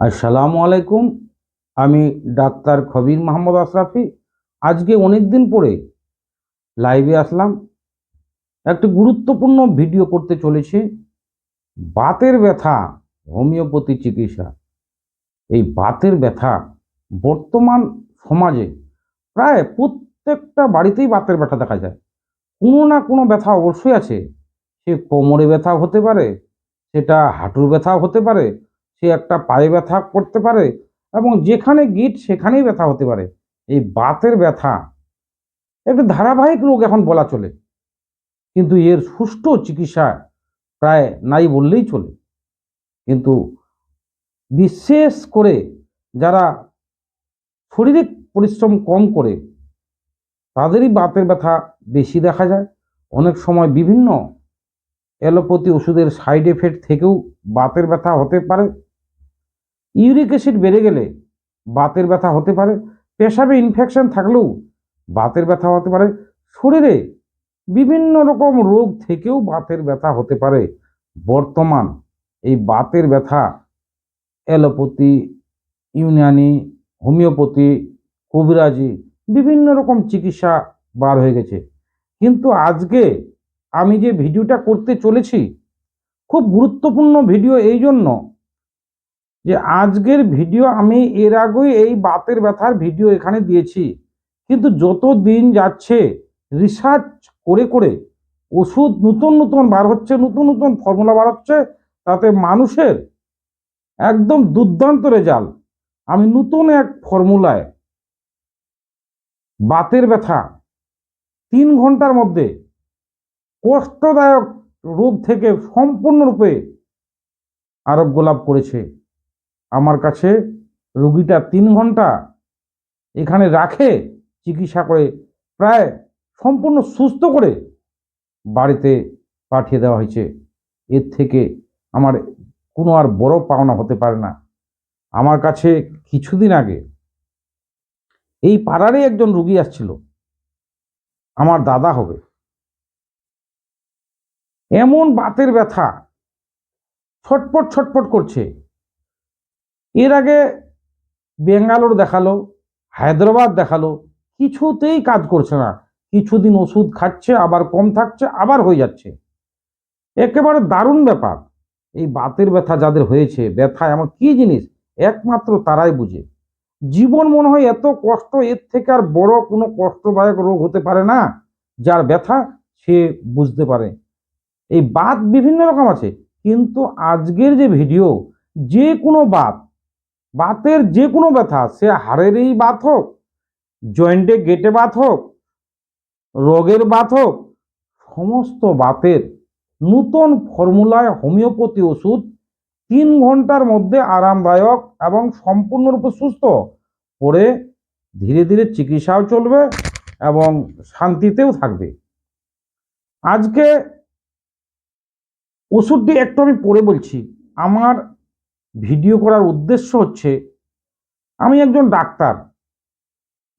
আসসালামু আলাইকুম। আমি ডাক্তার খবির মোহাম্মদ আশরাফি। আজকে অনেক দিন পরে লাইভে আসলাম। একটি গুরুত্বপূর্ণ ভিডিও করতে চলেছি। বাতের ব্যথা, হোমিওপ্যাথি চিকিৎসা। এই বাতের ব্যথা বর্তমান সমাজে প্রায় প্রত্যেকটা বাড়িতেই বাতের ব্যথা দেখা যায়। কোনো না কোনো ব্যথা অবশ্যই আছে। সে কোমরে ব্যথা হতে পারে, সেটা হাঁটুর ব্যথা হতে পারে সে একটা পায়ে ব্যথা করতে পারে এবং যেখানে গিট সেখানেই ব্যথা হতে পারে। এই বাতের ব্যথা, একটা ধারাবাহিক রোগ এখন বলা চলে। কিন্তু এর সুষ্ঠু চিকিৎসা প্রায় নাই বললেই চলে। কিন্তু বিশেষ করে যারা শারীরিক পরিশ্রম কম করে, তাদেরই বাতের ব্যথা বেশি দেখা যায়। অনেক সময় বিভিন্ন অ্যালোপ্যাথি ওষুধের সাইড এফেক্ট থেকেও বাতের ব্যথা হতে পারে। ইউরিক অ্যাসিড বেড়ে গেলে বাতের ব্যথা হতে পারে, পেশাবে ইনফেকশন থাকলেও বাতের ব্যথা হতে পারে, শরীরে বিভিন্ন রকম রোগ থেকেও বাতের ব্যথা হতে পারে। বর্তমান এই বাতের ব্যথা অ্যালোপ্যাথি, ইউনানি, হোমিওপ্যাথি, কবিরাজি বিভিন্ন রকম চিকিৎসা বার হয়ে গেছে। কিন্তু আজকে আমি যে ভিডিওটা করতে চলেছি, খুব গুরুত্বপূর্ণ ভিডিও এই জন্য যে আজকের ভিডিও আমি এর আগেই এই বাতের ব্যথার ভিডিও এখানে দিয়েছি। কিন্তু যত দিন যাচ্ছে রিসার্চ করে করে ওষুধ নতুন নতুন বার হচ্ছে, নতুন নতুন ফর্মুলা বার হচ্ছে, তাতে মানুষের একদম দুর্দান্ত রেজাল্ট আমি নতুন এক ফর্মুলায় বাতের ব্যথা তিন ঘণ্টার মধ্যে কষ্টদায়ক রোগ থেকে সম্পূর্ণরূপে আরোগ্য লাভ করেছে। আমার কাছে রুগীটা তিন ঘণ্টা এখানে রাখে, চিকিৎসা করে প্রায় সম্পূর্ণ সুস্থ করে বাড়িতে পাঠিয়ে দেওয়া হয়েছে। এর থেকে আমার কোনো আর বড় পাওনা হতে পারে না। আমার কাছে কিছুদিন আগে এই পাড়ারই একজন রুগী আসছিল। আমার দাদা হবে। এমন বাতের ব্যথা ছটপট ছটপট করছে। এর আগে বেঙ্গালোর দেখাল, হায়দ্রাবাদ দেখাল, কিছুতেই কাজ করছে না। কিছুদিন ওষুধ খাচ্ছে, আবার কম থাকছে, আবার হয়ে যাচ্ছে। একেবারে দারুণ ব্যাপার। এই বাতের ব্যথা যাদের হয়েছে, ব্যথা এমন কি জিনিস? একমাত্র তারাই বুঝে। জীবন মনে হয় এত কষ্ট, এর থেকে আর বড় কোনো কষ্টদায়ক রোগ হতে পারে না, যার ব্যথা সে বুঝতে পারে। এই বাত বিভিন্ন রকম আছে, কিন্তু আজকের যে ভিডিও, যে কোনো বাত বাতের যে কোনো ব্যথা, সে হাড়েরই বাত হোক, জয়েন্টে গেটে বাত হোক, রোগের বাত হোক, সমস্ত বাতের নূতন ফর্মুলায় হোমিওপ্যাথি ওষুধ তিন ঘণ্টার মধ্যে আরামদায়ক এবং সম্পূর্ণরূপে সুস্থ পরে ধীরে ধীরে চিকিৎসাও চলবে এবং শান্তিতেও থাকবে। আজকে ওষুধটি একটু আমি পড়ে বলছি। আমার ভিডিও করার উদ্দেশ্য হচ্ছে, আমি একজন ডাক্তার।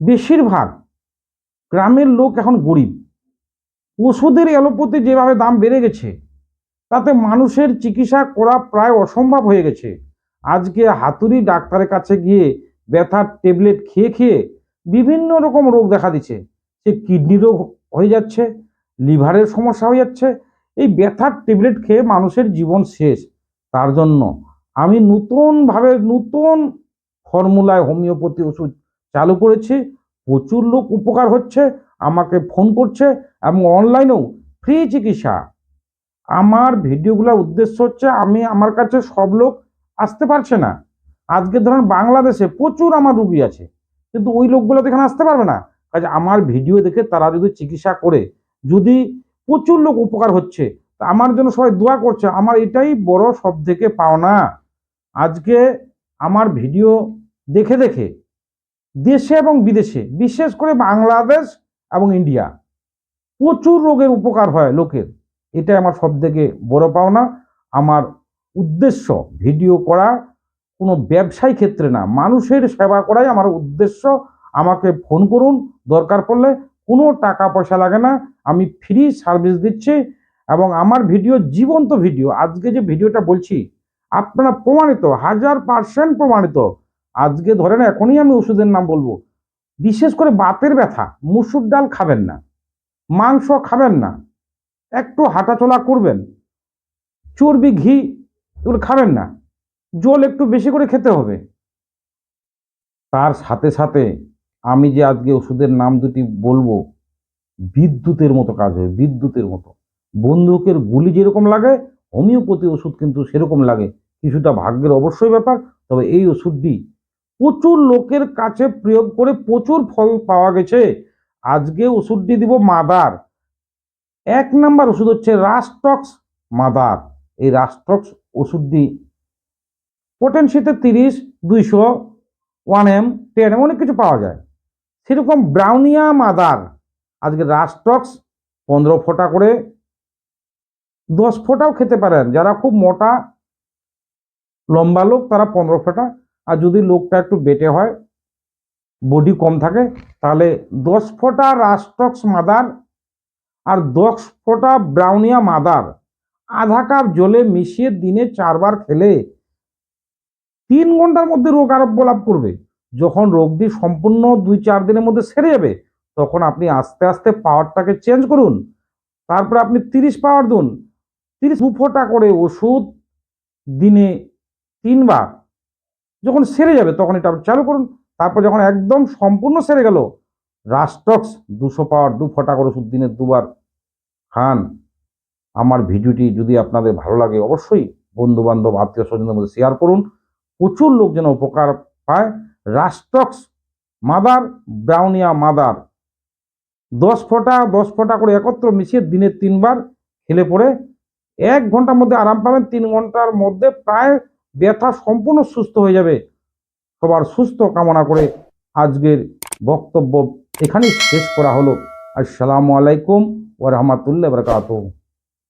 বেশিরভাগ গ্রামের লোক এখন গরিব। ওষুধের অ্যালোপ্যাথি যেভাবে দাম বেড়ে গেছে, তাতে মানুষের চিকিৎসা করা প্রায় অসম্ভব হয়ে গেছে। আজকে হাতুড়ি ডাক্তারের কাছে গিয়ে ব্যথার ট্যাবলেট খেয়ে খেয়ে বিভিন্ন রকম রোগ দেখা দিচ্ছে। সে কিডনি রোগ হয়ে যাচ্ছে, লিভারের সমস্যা হয়ে যাচ্ছে। এই ব্যথার ট্যাবলেট খেয়ে মানুষের জীবন শেষ। তার জন্য আমি নতুনভাবে নতুন ফর্মুলায় হোমিওপ্যাথি ওষুধ চালু করেছি। প্রচুর লোক উপকার হচ্ছে, আমাকে ফোন করছে এবং অনলাইনেও ফ্রি চিকিৎসা। আমার ভিডিওগুলোর উদ্দেশ্য হচ্ছে, আমি আমার কাছে সব লোক আসতে পারছে না। আজকে ধরেন বাংলাদেশে প্রচুর আমার রুগী আছে, কিন্তু ওই লোকগুলো তো এখানে আসতে পারবে না। কাজে আমার ভিডিও দেখে তারা যদি চিকিৎসা করে, যদি প্রচুর লোক উপকার হচ্ছে আমার জন্য সবাই দোয়া করছে। আমার এটাই বড় সব থেকে পাওনা। আজকে আমার ভিডিও দেখে দেখে দেশে এবং বিদেশে, বিশেষ করে বাংলাদেশ এবং ইন্ডিয়া, প্রচুর রোগের উপকার হয় লোকের। এটা আমার সব থেকে বড় পাওনা। আমার উদ্দেশ্য ভিডিও করা কোনো ব্যবসায়ী ক্ষেত্রে না, মানুষের সেবা করাই আমার উদ্দেশ্য। আমাকে ফোন করুন, দরকার পড়লে কোনো টাকা পয়সা লাগে না। আমি ফ্রি সার্ভিস দিচ্ছি এবং আমার ভিডিও জীবন্ত ভিডিও। আজকে যে ভিডিওটা বলছি আপনারা প্রমাণিত, হাজার পার্সেন্ট প্রমাণিত। আজকে ধরেন এখনই আমি ওষুধের নাম বলব। বিশেষ করে বাতের ব্যথা, মুসুর ডাল খাবেন না, মাংস খাবেন না, একটু হাঁটাচলা করবেন, চর্বি, ঘি এগুলো খাবেন না, জল একটু বেশি করে খেতে হবে। তার সাথে সাথে আমি যে আজকে ওষুধের নাম দুটি বলব, বিদ্যুতের মতো কাজ হয়, বিদ্যুতের মতো। বন্দুকের গুলি যেরকম লাগে, হোমিওপ্যাথি ওষুধ কিন্তু সেরকম লাগে। কিছুটা ভাগ্যের অবশ্যই ব্যাপার, তবে এই ওষুধটি প্রচুর লোকের কাছে প্রয়োগ করে প্রচুর ফল পাওয়া গেছে। আজকে ওষুধটি দিব মাদার। এক নাম্বার ওষুধ হচ্ছে রাস্টক্স মাদার। এই রাস্টক্স ওষুধটি পোটেন্সিতে তিরিশ, দুইশো, ওয়ান এম, টেন এম, অনেক কিছু পাওয়া যায়। সেরকম ব্রাউনিয়া মাদার। আজকে রাস্টক্স পনেরো ফোঁটা করে দশ ফোঁটাও খেতে পারেন। যারা খুব মোটা লম্বা লোক, তারা পনেরো ফোঁটা। আর যদি লোকটা একটু বেটে হয় বডি কম থাকে, তাহলে দশ ফোঁটা রাস্টক্স মাদার আর দশ ফোঁটা ব্রাউনিয়া মাদার। আধা কাপ জলে মিশিয়ে দিনে চারবার খেলে তিন ঘণ্টার মধ্যে রোগ আরোগ্য লাভ করবে। যখন রোগটি সম্পূর্ণ দুই চার দিনের মধ্যে সেরে যাবে, তখন আপনি আস্তে আস্তে পাওয়ারটাকে চেঞ্জ করুন। তারপরে আপনি তিরিশ পাওয়ার দিন। তিরিশ দু ফোঁটা করে ওষুধ দিনে তিনবার। যখন সেরে যাবে, তখন এটা চালু করুন। তারপর যখন একদম সম্পূর্ণ সেরে গেল রাস্টক্স দুশো পাওয়ার দু ফোঁটা করে ওষুধ দিনে দুবার খান। আমার ভিডিওটি যদি আপনাদের ভালো লাগে, অবশ্যই বন্ধু বান্ধব আত্মীয় স্বজনদের মধ্যে শেয়ার করুন। প্রচুর লোক যেন উপকার পায়। Rhus tox mother, bryonia mother. দশ ফোঁটা দশ ফোঁটা করে একত্র মিশিয়ে দিনে তিনবার খেলে পরে এক ঘণ্টার মধ্যে আরাম পাবেন। তিন ঘণ্টার মধ্যে প্রায় ব্যথা সম্পূর্ণ সুস্থ হয়ে যাবে। সবার সুস্থ কামনা করে আজকের বক্তব্য এখানেই শেষ করা হলো। আসসালামু আলাইকুম ওয়া রাহমাতুল্লাহি ওয়া বারাকাতুহু।